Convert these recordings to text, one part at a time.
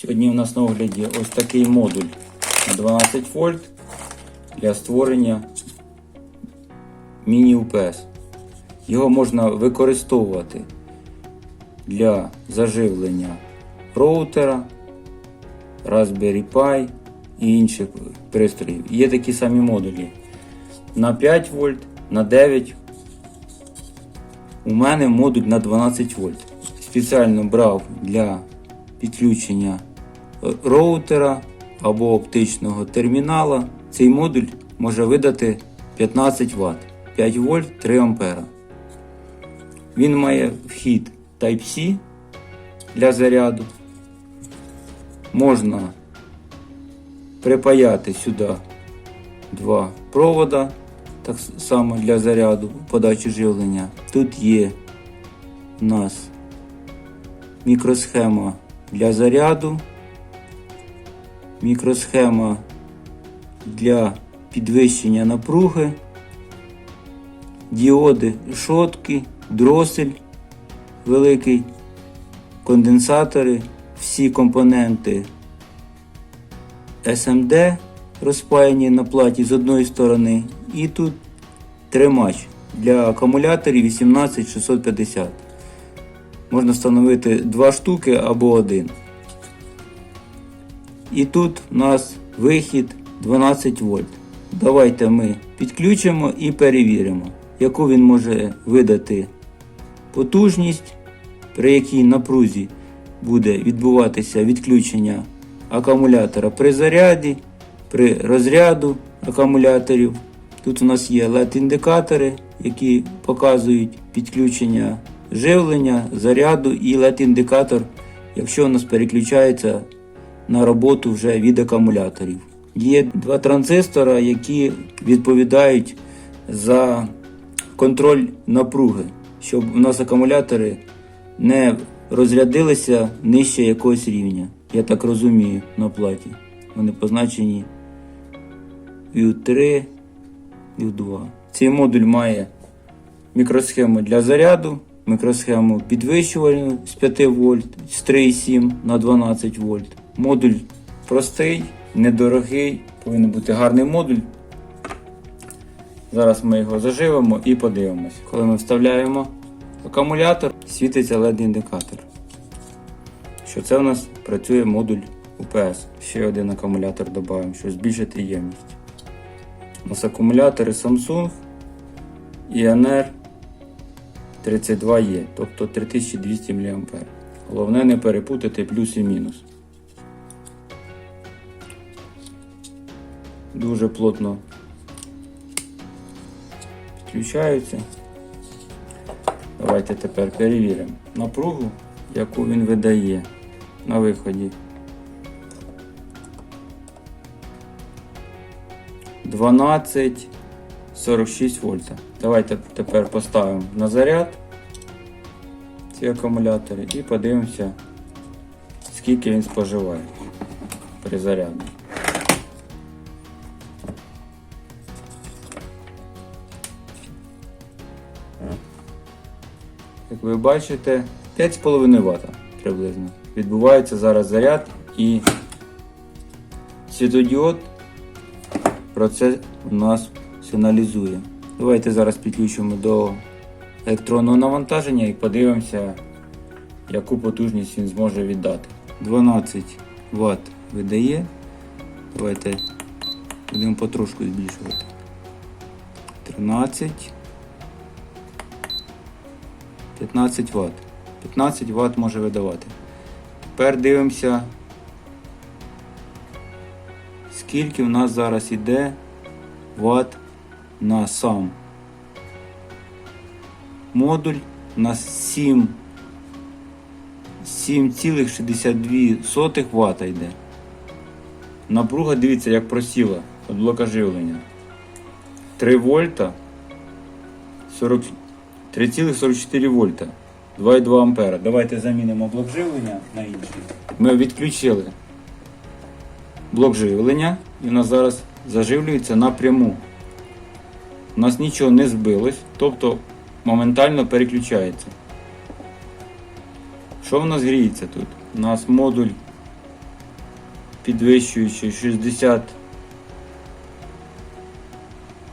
Сьогодні у нас на огляді ось такий модуль на 12 вольт для створення міні-УПС. Його можна використовувати для заживлення роутера, Raspberry Pi і інших пристроїв. Є такі самі модулі на 5 вольт, на 9. У мене модуль на 12 вольт. Спеціально брав для підключення роутера або оптичного термінала. Цей модуль може видати 15 Вт, 5 вольт 3 ампера. Він має вхід Type-C для заряду. Можна припаяти сюди два провода, так само для заряду, подачі живлення. Тут є у нас мікросхема для заряду, мікросхема для підвищення напруги, діоди, шотки, дросель великий, конденсатори, всі компоненти SMD розпаяні на платі з одної сторони, і тут тримач для акумуляторів 18650. Можна встановити два штуки або один. І тут у нас вихід 12 вольт. Давайте ми підключимо і перевіримо, яку він може видати потужність, при якій напрузі буде відбуватися відключення акумулятора при заряді, при розряду акумуляторів. Тут у нас є LED-індикатори, які показують підключення живлення, заряду і LED-індикатор, якщо у нас переключається на роботу вже від акумуляторів. Є два транзистора, які відповідають за контроль напруги, щоб у нас акумулятори не розрядилися нижче якогось рівня. Я так розумію на платі. Вони позначені U3, U2. Цей модуль має мікросхему для заряду, мікросхему підвищувальну з 5 вольт, з 3,7 на 12 вольт. Модуль простий, недорогий, повинен бути гарний модуль. Зараз ми його заживемо і подивимось. Коли ми вставляємо акумулятор, світиться LED-індикатор. Що це у нас працює модуль UPS. Ще один акумулятор додаємо, щоб збільшити ємність. У нас акумулятори Samsung INR 32E, тобто 3200 мА. Головне не перепутати плюс і мінус. Дуже плотно підключаються. Давайте тепер перевіримо напругу, яку він видає на виході. 12,46 вольта. Давайте тепер поставимо на заряд ці акумулятори і подивимося, скільки він споживає при заряді. Як ви бачите, 5,5 Вт приблизно. Відбувається зараз заряд і світодіод про це у нас сигналізує. Давайте зараз підключимо до електронного навантаження і подивимося, яку потужність він зможе віддати. 12 Вт видає. Давайте будемо потрошку збільшувати. 13. 15 Вт. 15 Вт може видавати. Тепер дивимося, скільки в нас зараз іде Вт на сам модуль. 7 7,62 Вт йде. Напруга, дивіться, як просіла від блока живлення. 3 вольта 40 3,44 вольта. 2,2 ампера. Давайте замінимо блок живлення на інший. Ми відключили блок живлення і у нас зараз заживлюється напряму. У нас нічого не збилось, тобто моментально переключається. Що в нас гріється тут? У нас модуль підвищуючи 60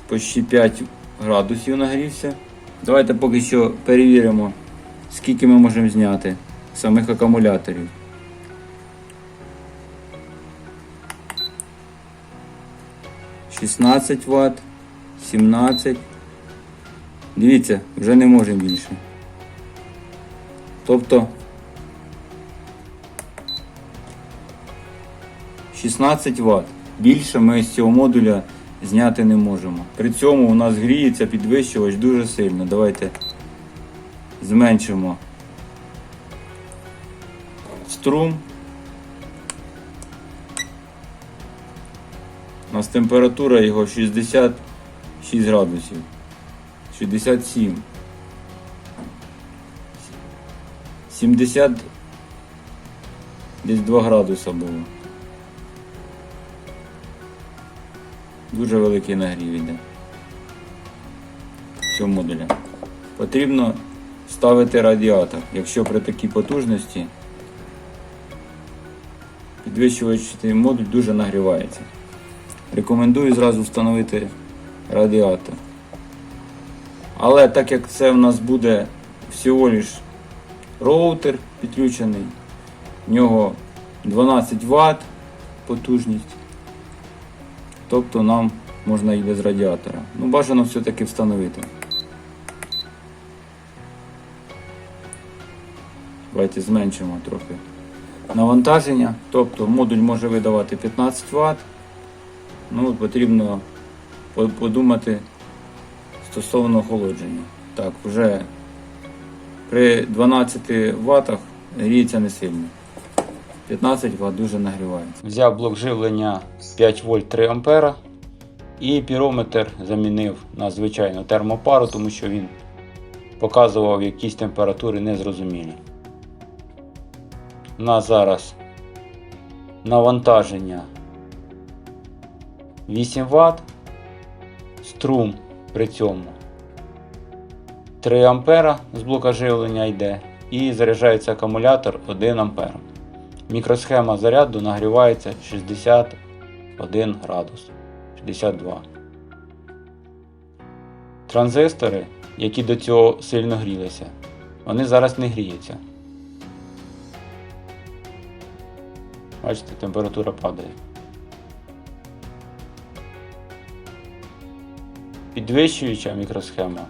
почти 5 градусів нагрівся. Давайте поки що перевіримо, скільки ми можемо зняти самих акумуляторів. Шістнадцять Вт, 17. Дивіться, вже не можемо більше. Тобто 16 Вт. Більше ми з цього модуля зняти не можемо. При цьому у нас гріється підвищувач дуже сильно. Давайте зменшимо струм. У нас температура його 66 градусів. 67. 70 десь 2 градуса було. Дуже великий нагрів іде. В цьому модулі. Потрібно ставити радіатор, якщо при такій потужності підвищувачний модуль дуже нагрівається. Рекомендую зразу встановити радіатор. Але так як це в нас буде всього лиш роутер підключений, в нього 12 Вт потужність. Тобто нам можна і без радіатора. Ну, бажано все-таки встановити. Давайте зменшимо трохи навантаження. Тобто модуль може видавати 15 Вт. Ну, потрібно подумати стосовно охолодження. Так, вже при 12 Вт гріється не сильно. 15 Вт дуже нагрівається. Взяв блок живлення 5 вольт 3 ампера і пірометр замінив на звичайну термопару, тому що він показував якісь температури незрозумілі. У нас зараз навантаження 8 Вт, струм при цьому 3 ампера з блока живлення йде і заряджається акумулятор 1 ампер. Мікросхема заряду нагрівається 61 градус 62. Транзистори, які до цього сильно грілися, вони зараз не гріються. Бачите, температура падає. Підвищуюча мікросхема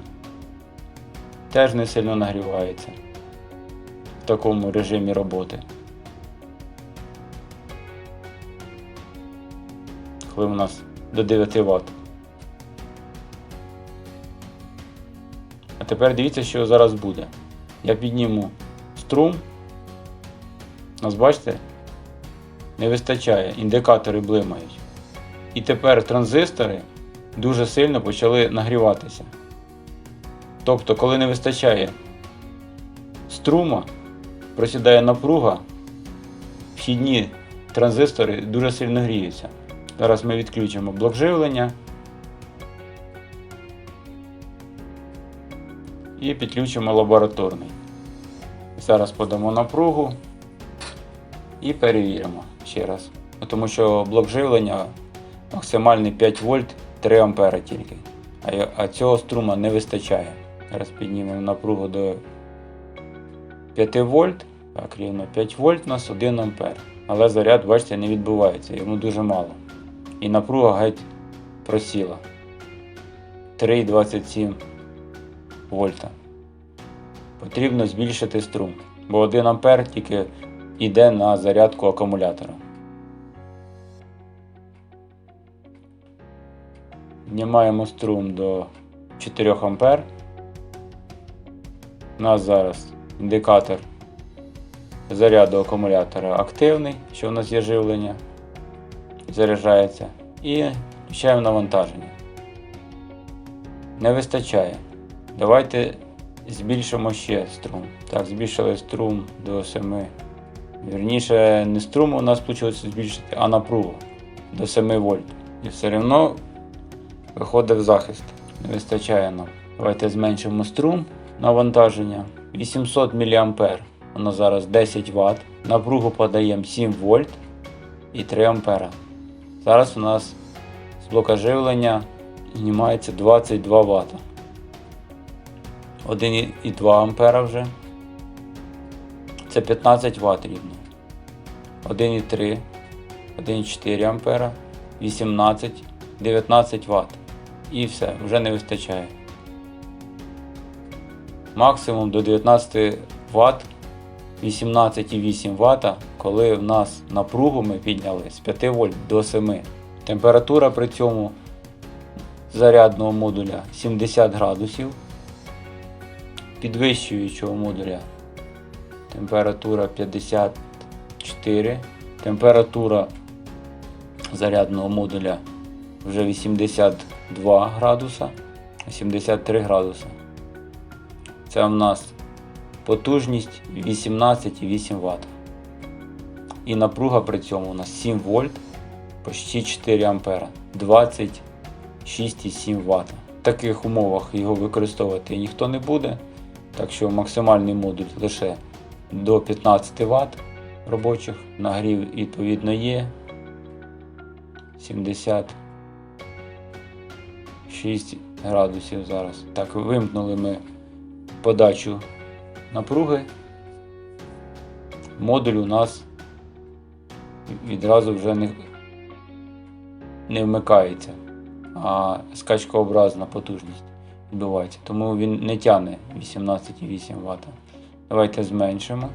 теж не сильно нагрівається в такому режимі роботи. Коли у нас до 9 Вт. А тепер дивіться, що зараз буде. Я підніму струм. У нас бачите? Не вистачає, індикатори блимають. І тепер транзистори дуже сильно почали нагріватися. Тобто, коли не вистачає струма, просідає напруга, вхідні транзистори дуже сильно гріються. Зараз ми відключимо блок живлення і підключимо лабораторний. Зараз подамо напругу і перевіримо ще раз. Тому що блок живлення максимальний 5 вольт 3 ампера тільки. А цього струма не вистачає. Зараз піднімемо напругу до 5 вольт. Так, рівно 5 вольт у нас 1 ампер. Але заряд, бачите, не відбувається, йому дуже мало. І напруга геть просіла. 3,27 вольта. Потрібно збільшити струм, бо 1 ампер тільки йде на зарядку акумулятора. Піднімаємо струм до 4 ампер. У нас зараз індикатор заряду акумулятора активний, що у нас є живлення, заряджається, і включаємо навантаження. Не вистачає. Давайте збільшимо ще струм. Так, збільшили струм до 7. Вірніше, не струм у нас вийшло збільшити, а напругу до 7 вольт. І все одно виходить в захист. Не вистачає нам. Давайте зменшимо струм навантаження. 800 мА. Воно зараз 10 Вт. Напругу подаємо 7 вольт. і 3 ампера. Зараз у нас з блока живлення знімається 22 Вт. 1,2 ампера вже. Це 15 Вт рівно. 1,3, 1,4 ампера, 18, 19 Вт. І все, вже не вистачає. Максимум до 19 Вт 18,8 Вт, коли в нас напругу ми підняли з 5 вольт до 7. Температура при цьому зарядного модуля 70 градусів. Підвищуючого модуля температура 54. Температура зарядного модуля вже 82 градуса, 83 градуса. Це в нас потужність 18,8 Вт. І напруга при цьому у нас 7 вольт, почти 4 ампера, 26,7 Вт. В таких умовах його використовувати ніхто не буде, так що максимальний модуль лише до 15 Вт робочих. Нагрів відповідно є 76 градусів зараз. Так, вимкнули ми подачу напруги. Модуль у нас відразу вже не, не вмикається, а скачкообразна потужність відбувається. Тому він не тягне 18,8 Вт. Давайте зменшимо.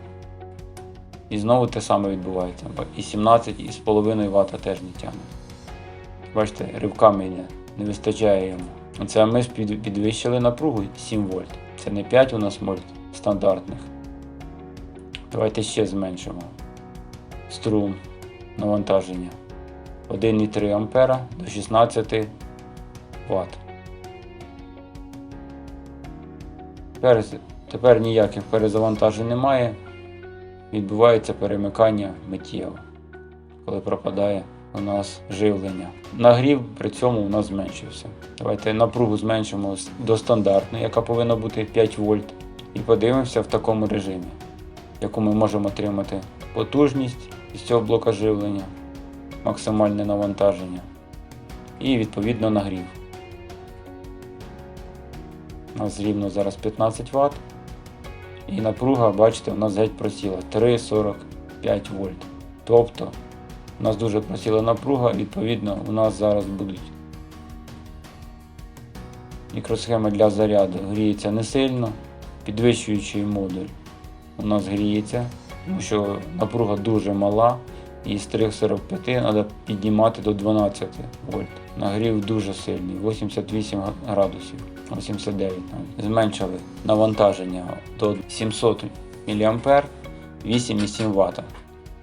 І знову те саме відбувається. І 17,5 Вт теж не тягне. Бачите, ривками йде, не вистачає йому. Оце ми підвищили напругу 7 вольт. Це не 5 у нас вольт стандартних. Давайте ще зменшимо. Струм навантаження. 1,3 ампера до 16 Вт. Тепер, тепер ніяких перезавантажень немає. Відбувається перемикання миттєво, коли пропадає у нас живлення. Нагрів при цьому у нас зменшився. Давайте напругу зменшимо до стандартної, яка повинна бути 5 вольт. І подивимося в такому режимі, яку ми можемо отримати потужність із цього блока живлення, максимальне навантаження і відповідно нагрів. У нас рівно зараз 15 Вт. І напруга, бачите, у нас геть просіла 3,45 вольт. Тобто у нас дуже просіла напруга, відповідно, у нас зараз будуть мікросхеми для заряду гріється не сильно, підвищуючий модуль у нас гріється, тому що напруга дуже мала. І з 3,45 треба піднімати до 12 вольт. Нагрів дуже сильний, 88 градусів, 89 навіть. Зменшили навантаження до 700 мА 8,7 Вт.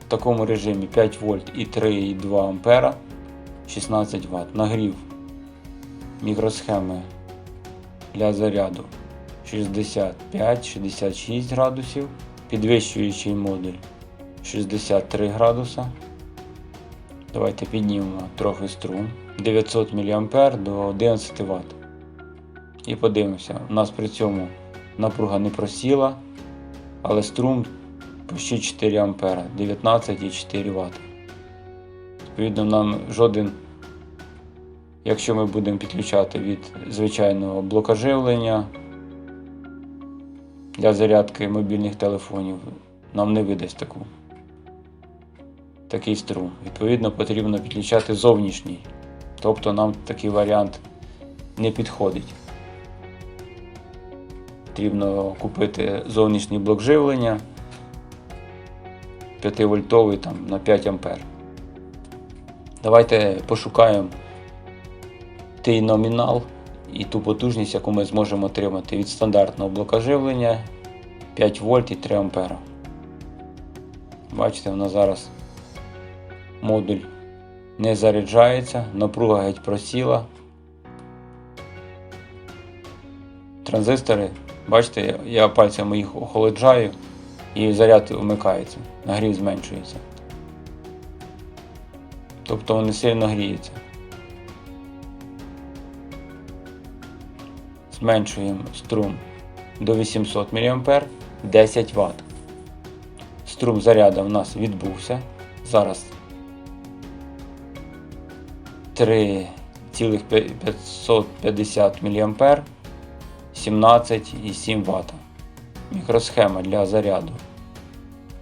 В такому режимі 5 вольт і 3,2 ампера 16 Вт. Нагрів мікросхеми для заряду 65-66 градусів, підвищуючий модуль 63 градуса. Давайте піднімемо трохи струм 900 мА до 11 Вт. І подивимося, у нас при цьому напруга не просіла, але струм почти 4 А 19,4 Вт. Відповідно, нам жоден, якщо ми будемо підключати від звичайного блока живлення для зарядки мобільних телефонів, нам не видасть таку такий струм. Відповідно, потрібно підключати зовнішній. Тобто нам такий варіант не підходить. Потрібно купити зовнішній блок живлення 5 вольтовий там, на 5 ампер. Давайте пошукаємо той номінал і ту потужність, яку ми зможемо отримати від стандартного блока живлення 5 вольт і 3 ампера. Бачите, вона зараз модуль не заряджається, напруга геть просіла. Транзистори, бачите, я- пальцями їх охолоджаю і заряд вмикається, нагрів зменшується. Тобто вони сильно гріються. Зменшуємо струм до 800 мА 10 Вт. Струм заряду в нас відбувся. Зараз 3,550 мА 17,7 Вт. Мікросхема для заряду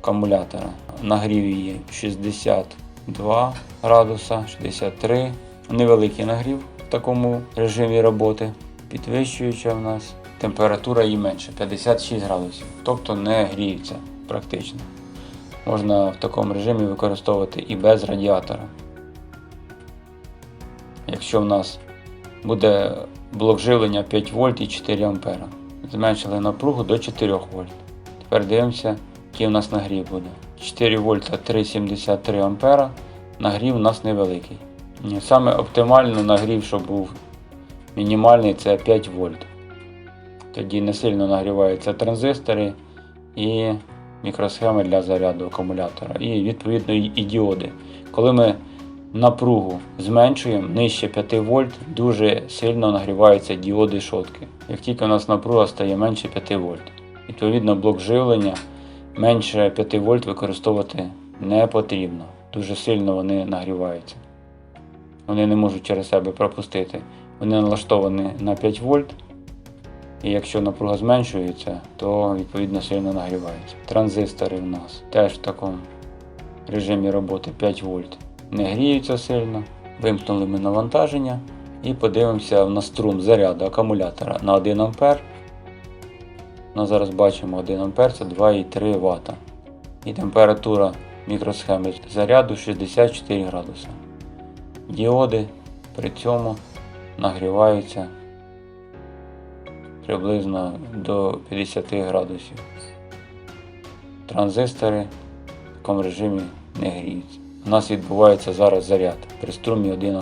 акумулятора. Нагрів її 62 градуса, 63. Невеликий нагрів в такому режимі роботи. Підвищуюча в нас температура її менше 56 градусів, тобто не гріється практично. Можна в такому режимі використовувати і без радіатора. Якщо в нас буде блок живлення 5 вольт і 4 ампера. Зменшили напругу до 4 вольт. Тепер дивимося, який у нас нагрів буде. 4 вольта 3,73 ампера. Нагрів у нас невеликий. Саме оптимально нагрів, щоб був мінімальний, це 5 вольт. Тоді не сильно нагріваються транзистори і мікросхеми для заряду акумулятора. І відповідно і діоди. Коли ми напругу зменшуємо нижче 5 вольт, дуже сильно нагріваються діоди шотки. Як тільки у нас напруга стає менше 5 вольт, відповідно блок живлення менше 5 вольт використовувати не потрібно. Дуже сильно вони нагріваються. Вони не можуть через себе пропустити. Вони налаштовані на 5 вольт. І якщо напруга зменшується, то відповідно сильно нагріваються. Транзистори в нас теж в такому режимі роботи 5 вольт не гріються сильно. Вимкнули ми навантаження і подивимося на струм заряду акумулятора на 1 А. Ну, зараз бачимо 1 А це 2,3 Вт. І температура мікросхеми заряду 64 градуси. Діоди при цьому нагріваються приблизно до 50 градусів. Транзистори в такому режимі не гріються. У нас відбувається зараз заряд при струмі 1 А.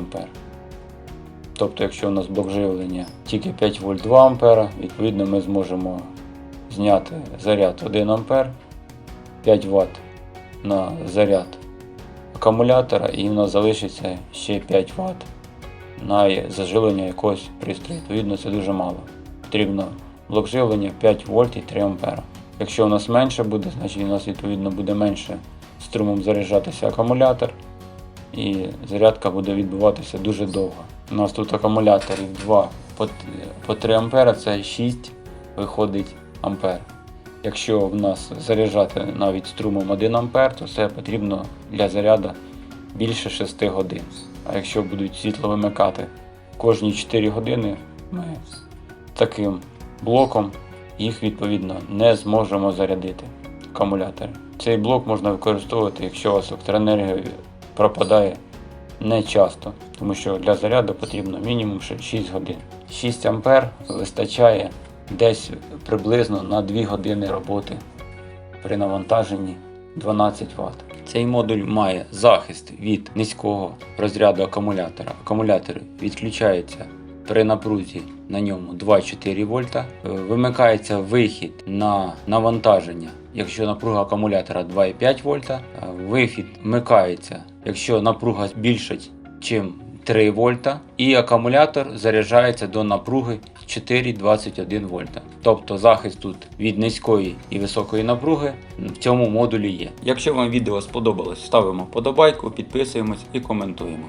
Тобто, якщо у нас блок живлення тільки 5 вольт 2 А, відповідно ми зможемо зняти заряд 1 А, 5 Вт на заряд акумулятора і в нас залишиться ще 5 Вт на заживлення якогось пристрою. Відповідно, це дуже мало. Потрібно блок живлення 5 вольт і 3 ампера. Якщо у нас менше буде, значить у нас відповідно буде менше струмом заряджатися акумулятор і зарядка буде відбуватися дуже довго. У нас тут акумуляторів 2 по, по 3 ампера, це 6 виходить ампер. Якщо в нас заряджати навіть струмом 1 ампер, то це потрібно для заряду більше 6 годин. А якщо будуть світло вимикати кожні 4 години, ми таким блоком їх відповідно не зможемо зарядити акумулятори. Цей блок можна використовувати, якщо у вас електроенергія пропадає не часто, тому що для заряду потрібно мінімум ще 6 годин. 6 ампер вистачає десь приблизно на 2 години роботи при навантаженні 12 Вт. Цей модуль має захист від низького розряду акумулятора. Акумулятор відключається при напрузі на ньому 2,4 вольта. Е, Вимикається вихід на навантаження, якщо напруга акумулятора 2,5 вольта. Е, Вихід вмикається, якщо напруга більша, ніж 3 вольта, і акумулятор заряджається до напруги 4,21 вольта. Тобто захист тут від низької і високої напруги в цьому модулі є. Якщо вам відео сподобалось, ставимо подобайку, підписуємось і коментуємо.